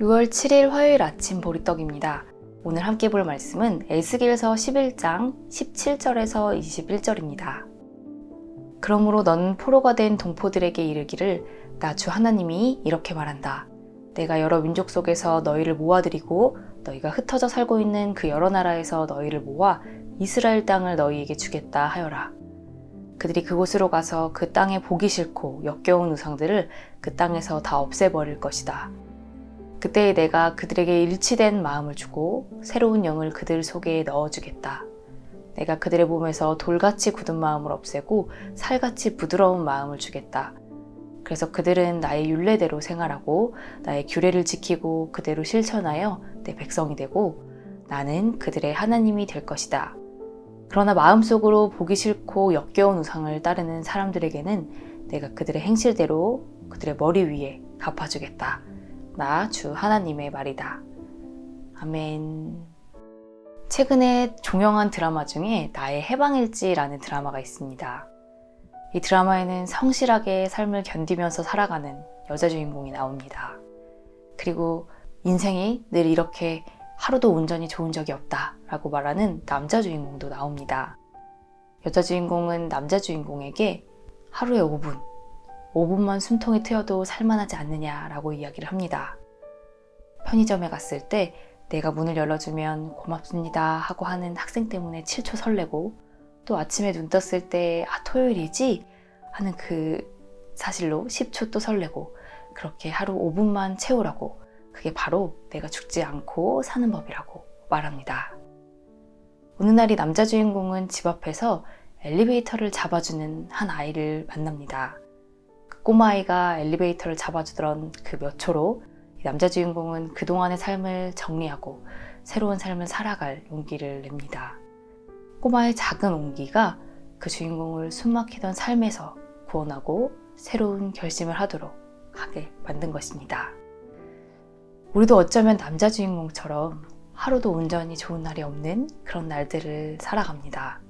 6월 7일 화요일 아침 보리떡입니다. 오늘 함께 볼 말씀은 에스겔서 11장 17절에서 21절입니다. 그러므로 넌 포로가 된 동포들에게 이르기를 나 주 하나님이 이렇게 말한다. 내가 여러 민족 속에서 너희를 모아들이고 너희가 흩어져 살고 있는 그 여러 나라에서 너희를 모아 이스라엘 땅을 너희에게 주겠다 하여라. 그들이 그곳으로 가서 그 땅에 보기 싫고 역겨운 우상들을 그 땅에서 다 없애버릴 것이다. 그때 내가 그들에게 일치된 마음을 주고 새로운 영을 그들 속에 넣어주겠다. 내가 그들의 몸에서 돌같이 굳은 마음을 없애고 살같이 부드러운 마음을 주겠다. 그래서 그들은 나의 율례대로 생활하고 나의 규례를 지키고 그대로 실천하여 내 백성이 되고 나는 그들의 하나님이 될 것이다. 그러나 마음속으로 보기 싫고 역겨운 우상을 따르는 사람들에게는 내가 그들의 행실대로 그들의 머리 위에 갚아주겠다. 나 주 하나님의 말이다. 아멘. 최근에 종영한 드라마 중에 나의 해방일지라는 드라마가 있습니다. 이 드라마에는 성실하게 삶을 견디면서 살아가는 여자 주인공이 나옵니다. 그리고 인생이 늘 이렇게 하루도 운전이 좋은 적이 없다 라고 말하는 남자 주인공도 나옵니다. 여자 주인공은 남자 주인공에게 하루에 5분, 5분만 숨통이 트여도 살만하지 않느냐라고 이야기를 합니다. 편의점에 갔을 때 내가 문을 열어주면 고맙습니다 하고 하는 학생 때문에 7초 설레고 또 아침에 눈 떴을 때 아, 토요일이지 하는 그 사실로 10초 또 설레고 그렇게 하루 5분만 채우라고 그게 바로 내가 죽지 않고 사는 법이라고 말합니다. 어느 날이 남자 주인공은 집 앞에서 엘리베이터를 잡아주는 한 아이를 만납니다. 그 꼬마아이가 엘리베이터를 잡아주던 그 몇 초로 이 남자 주인공은 그동안의 삶을 정리하고 새로운 삶을 살아갈 용기를 냅니다. 꼬마의 작은 온기가 그 주인공을 숨막히던 삶에서 구원하고 새로운 결심을 하도록 하게 만든 것입니다. 우리도 어쩌면 남자 주인공처럼 하루도 운전이 좋은 날이 없는 그런 날들을 살아갑니다.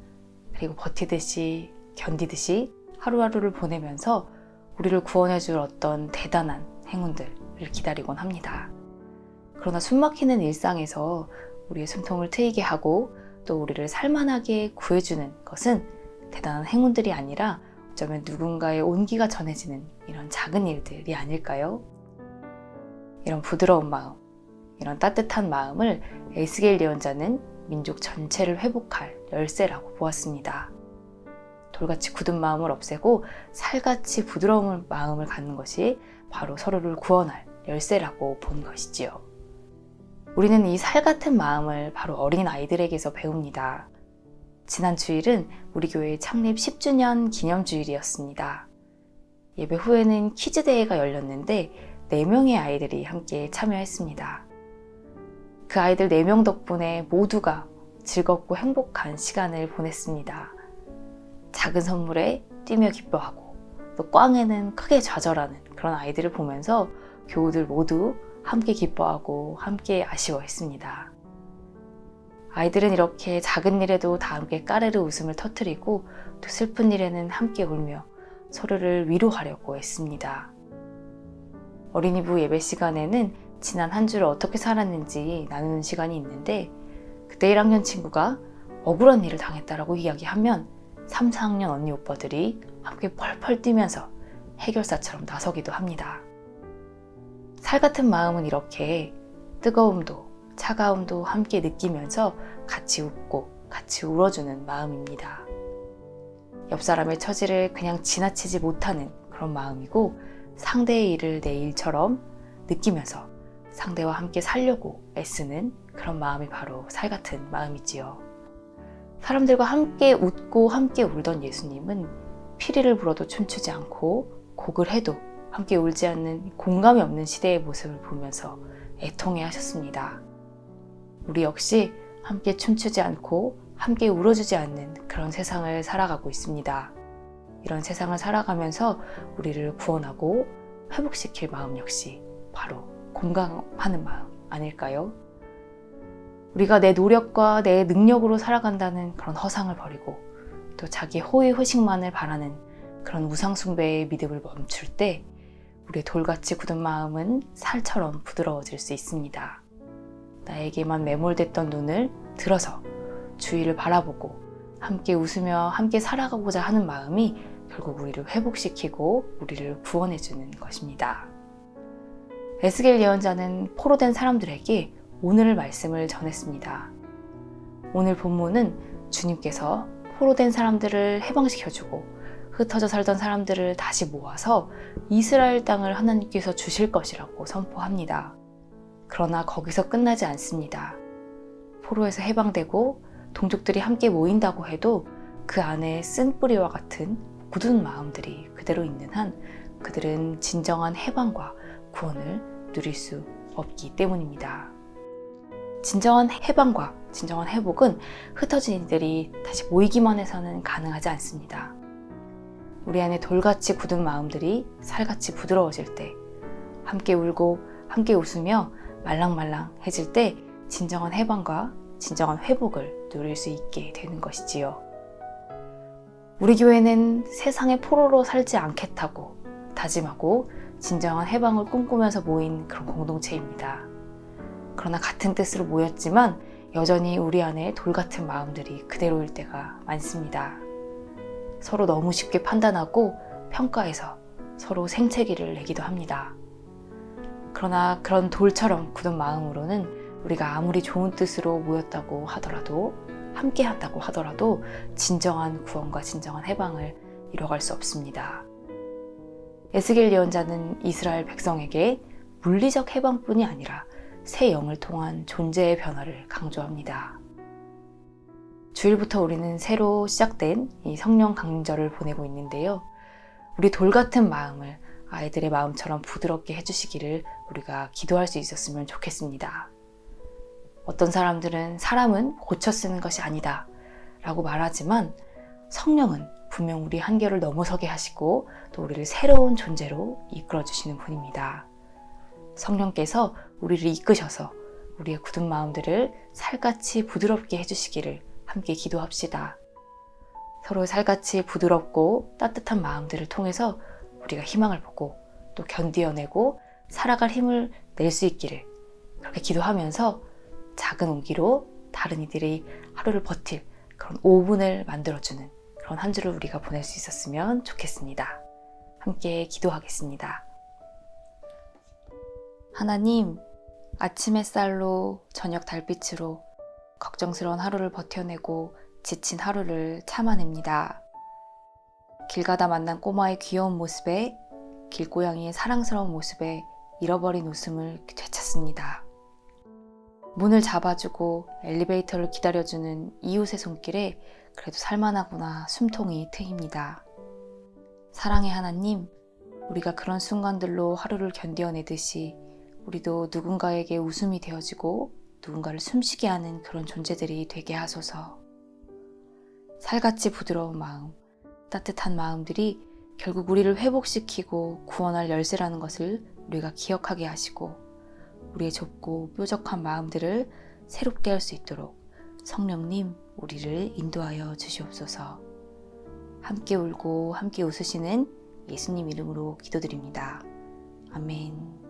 그리고 버티듯이 견디듯이 하루하루를 보내면서 우리를 구원해줄 어떤 대단한 행운들을 기다리곤 합니다. 그러나 숨막히는 일상에서 우리의 숨통을 트이게 하고 또 우리를 살만하게 구해주는 것은 대단한 행운들이 아니라 어쩌면 누군가의 온기가 전해지는 이런 작은 일들이 아닐까요? 이런 부드러운 마음, 이런 따뜻한 마음을 에스겔 예언자는 민족 전체를 회복할 열쇠라고 보았습니다. 돌같이 굳은 마음을 없애고 살같이 부드러운 마음을 갖는 것이 바로 서로를 구원할 열쇠라고 본 것이지요. 우리는 이 살 같은 마음을 바로 어린 아이들에게서 배웁니다. 지난 주일은 우리 교회 창립 10주년 기념 주일이었습니다. 예배 후에는 대회가 열렸는데 4명의 아이들이 함께 참여했습니다. 그 아이들 4명 덕분에 모두가 즐겁고 행복한 시간을 보냈습니다. 작은 선물에 뛰며 기뻐하고 또 꽝에는 크게 좌절하는 그런 아이들을 보면서 교우들 모두 함께 기뻐하고 함께 아쉬워했습니다. 아이들은 이렇게 작은 일에도 다 함께 까르르 웃음을 터뜨리고 또 슬픈 일에는 함께 울며 서로를 위로하려고 했습니다. 어린이부 예배 시간에는 지난 한 주를 어떻게 살았는지 나누는 시간이 있는데 그때 1학년 친구가 억울한 일을 당했다라고 이야기하면 3, 4학년 언니 오빠들이 함께 펄펄 뛰면서 해결사처럼 나서기도 합니다. 살 같은 마음은 이렇게 뜨거움도 차가움도 함께 느끼면서 같이 웃고 같이 울어주는 마음입니다. 옆 사람의 처지를 그냥 지나치지 못하는 그런 마음이고 상대의 일을 내 일처럼 느끼면서 상대와 함께 살려고 애쓰는 그런 마음이 바로 살 같은 마음이지요. 사람들과 함께 웃고 함께 울던 예수님은 피리를 불어도 춤추지 않고 곡을 해도 함께 울지 않는 공감이 없는 시대의 모습을 보면서 애통해 하셨습니다. 우리 역시 함께 춤추지 않고 함께 울어주지 않는 그런 세상을 살아가고 있습니다. 이런 세상을 살아가면서 우리를 구원하고 회복시킬 마음 역시 바로 공감하는 마음 아닐까요? 우리가 내 노력과 내 능력으로 살아간다는 그런 허상을 버리고 또 자기 호의 호식만을 바라는 그런 우상숭배의 믿음을 멈출 때 우리의 돌같이 굳은 마음은 살처럼 부드러워질 수 있습니다. 나에게만 매몰됐던 눈을 들어서 주위를 바라보고 함께 웃으며 함께 살아가고자 하는 마음이 결국 우리를 회복시키고 우리를 구원해주는 것입니다. 에스겔 예언자는 포로된 사람들에게 오늘 말씀을 전했습니다. 오늘 본문은 주님께서 포로된 사람들을 해방시켜주고 흩어져 살던 사람들을 다시 모아서 이스라엘 땅을 하나님께서 주실 것이라고 선포합니다. 그러나 거기서 끝나지 않습니다. 포로에서 해방되고 동족들이 함께 모인다고 해도 그 안에 쓴 뿌리와 같은 굳은 마음들이 그대로 있는 한 그들은 진정한 해방과 구원을 누릴 수 없기 때문입니다. 진정한 해방과 진정한 회복은 흩어진 이들이 다시 모이기만 해서는 가능하지 않습니다. 우리 안에 돌같이 굳은 마음들이 살같이 부드러워질 때, 함께 울고 함께 웃으며 말랑말랑해질 때 진정한 해방과 진정한 회복을 누릴 수 있게 되는 것이지요. 우리 교회는 세상의 포로로 살지 않겠다고 다짐하고 진정한 해방을 꿈꾸면서 모인 그런 공동체입니다. 그러나 같은 뜻으로 모였지만 여전히 우리 안에 돌 같은 마음들이 그대로일 때가 많습니다. 서로 너무 쉽게 판단하고 평가해서 서로 생채기를 내기도 합니다. 그러나 그런 돌처럼 굳은 마음으로는 우리가 아무리 좋은 뜻으로 모였다고 하더라도 함께 한다고 하더라도 진정한 구원과 진정한 해방을 이뤄갈 수 없습니다. 에스겔 예언자는 이스라엘 백성에게 물리적 해방뿐이 아니라 새 영을 통한 존재의 변화를 강조합니다. 주일부터 우리는 새로 시작된 이 성령 강림절을 보내고 있는데요. 우리 돌 같은 마음을 아이들의 마음처럼 부드럽게 해주시기를 우리가 기도할 수 있었으면 좋겠습니다. 어떤 사람들은 사람은 고쳐 쓰는 것이 아니다 라고 말하지만 성령은 분명 우리 한계를 넘어서게 하시고 또 우리를 새로운 존재로 이끌어 주시는 분입니다. 성령께서 우리를 이끄셔서 우리의 굳은 마음들을 살같이 부드럽게 해주시기를 함께 기도합시다. 서로 살같이 부드럽고 따뜻한 마음들을 통해서 우리가 희망을 보고 또 견디어내고 살아갈 힘을 낼 수 있기를 그렇게 기도하면서 작은 온기로 다른 이들이 하루를 버틸 그런 5분을 만들어주는 그런 한 주를 우리가 보낼 수 있었으면 좋겠습니다. 함께 기도하겠습니다. 하나님, 아침 햇살로 저녁 달빛으로 걱정스러운 하루를 버텨내고 지친 하루를 참아냅니다. 길 가다 만난 꼬마의 귀여운 모습에 길고양이의 사랑스러운 모습에 잃어버린 웃음을 되찾습니다. 문을 잡아주고 엘리베이터를 기다려주는 이웃의 손길에 그래도 살만하구나 숨통이 트입니다. 사랑의 하나님, 우리가 그런 순간들로 하루를 견뎌내듯이 우리도 누군가에게 웃음이 되어지고 누군가를 숨쉬게 하는 그런 존재들이 되게 하소서. 살같이 부드러운 마음, 따뜻한 마음들이 결국 우리를 회복시키고 구원할 열쇠라는 것을 우리가 기억하게 하시고 우리의 좁고 뾰족한 마음들을 새롭게 할 수 있도록 성령님 우리를 인도하여 주시옵소서. 함께 울고 함께 웃으시는 예수님 이름으로 기도드립니다. 아멘.